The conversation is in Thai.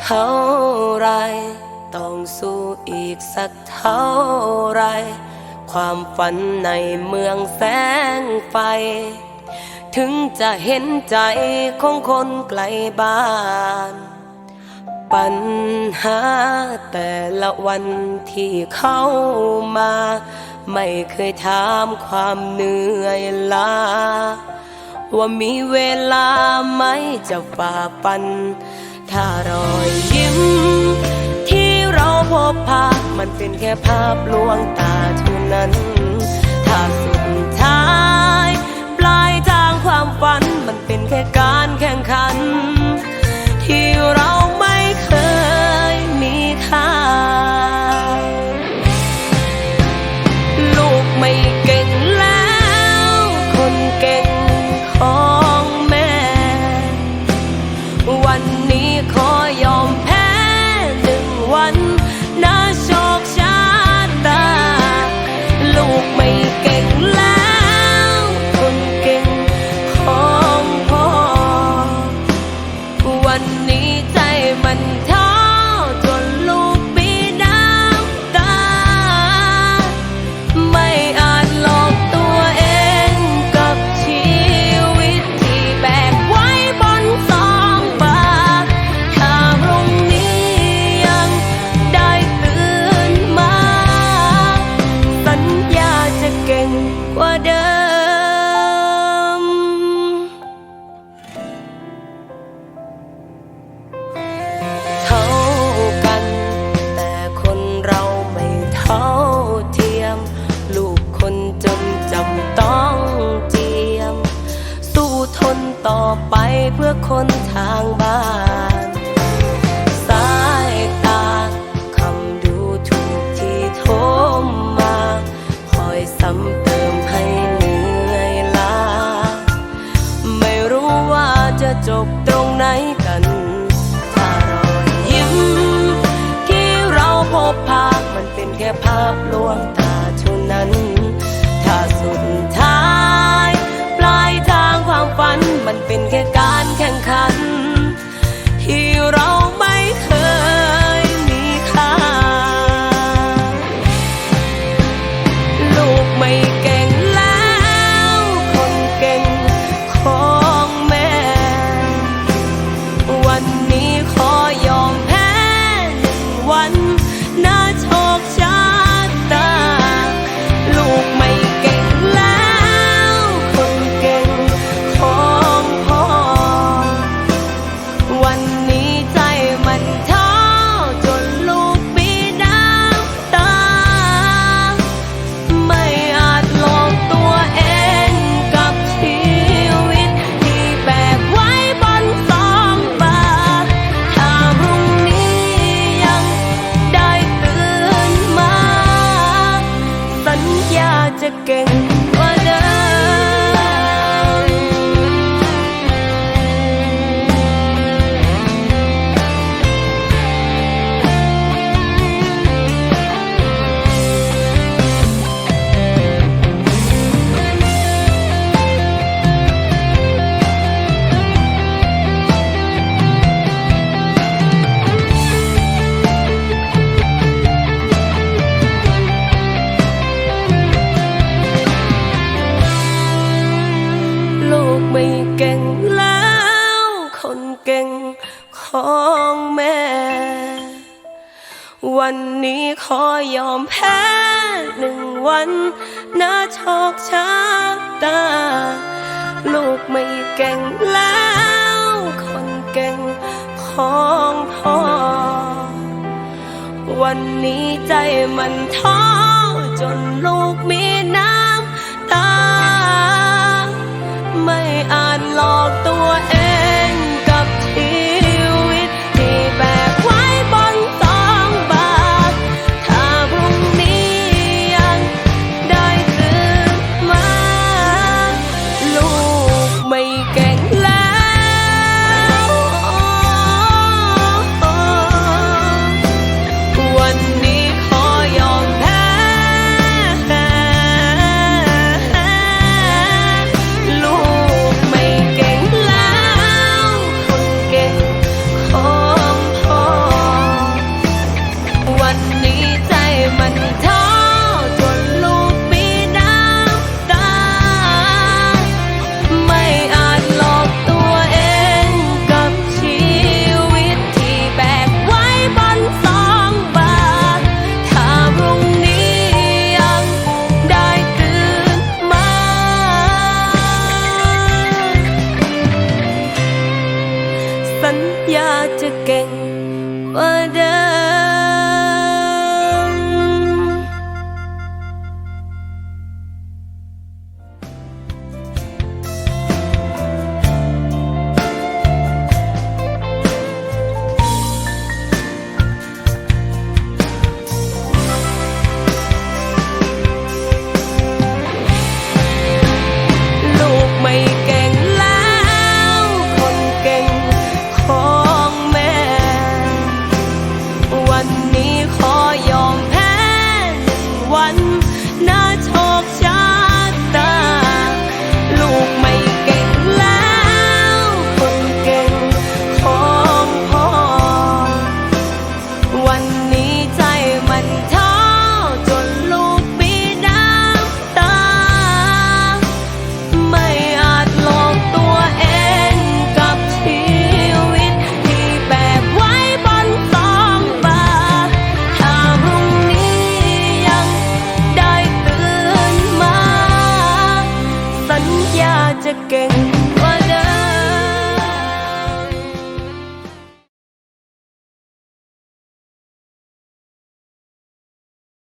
เท่าไร ต้องสู้อีกสักเท่าไร ความฝันในเมืองแสงไฟ ถึงจะเห็นใจของคนไกลบ้าน ปัญหาแต่ละวันที่เข้ามา ไม่เคยถามความเหนื่อยล้าว่ามีเวลาไหมจะฝ่าฟัน ถ้ารอยยิ้ม ที่เราพบภาพมันเป็นแค่ภาพลวงตาเท่านั้น ถ้าสุดท้าย ปลายทางความฝันมันเป็นแค่การแข่งขัน ที่เราไม่เคยมีค่า ลูกไม่ คนทางบ้านสายตาคำดูถูกที่โทมมา คอยซ้ำเติมให้เหนื่อยล้า ไม่รู้ว่าจะจบตรงไหนกัน ถ้ารอยยิ้ม ที่เราพบภาพมันเป็นแค่ภาพลวงตาเท่านั้น ถ้าสุด ของแม่ วันนี้ขอยอมแพ้หนึ่งวันนะโชคชะตา ลูกไม่เก่งแล้ว คนเก่งของพ่อ วันนี้ใจมันท้อจนลูกมี มันท้อจนลูกมีน้ำตา ไม่อาจหลอกตัวเองกับชีวิตที่แบกไว้บนสองบาถ้าพรุ่งนี้ยังได้ตื่นมา สัญญาจะเก่งกว่าเดิ magic.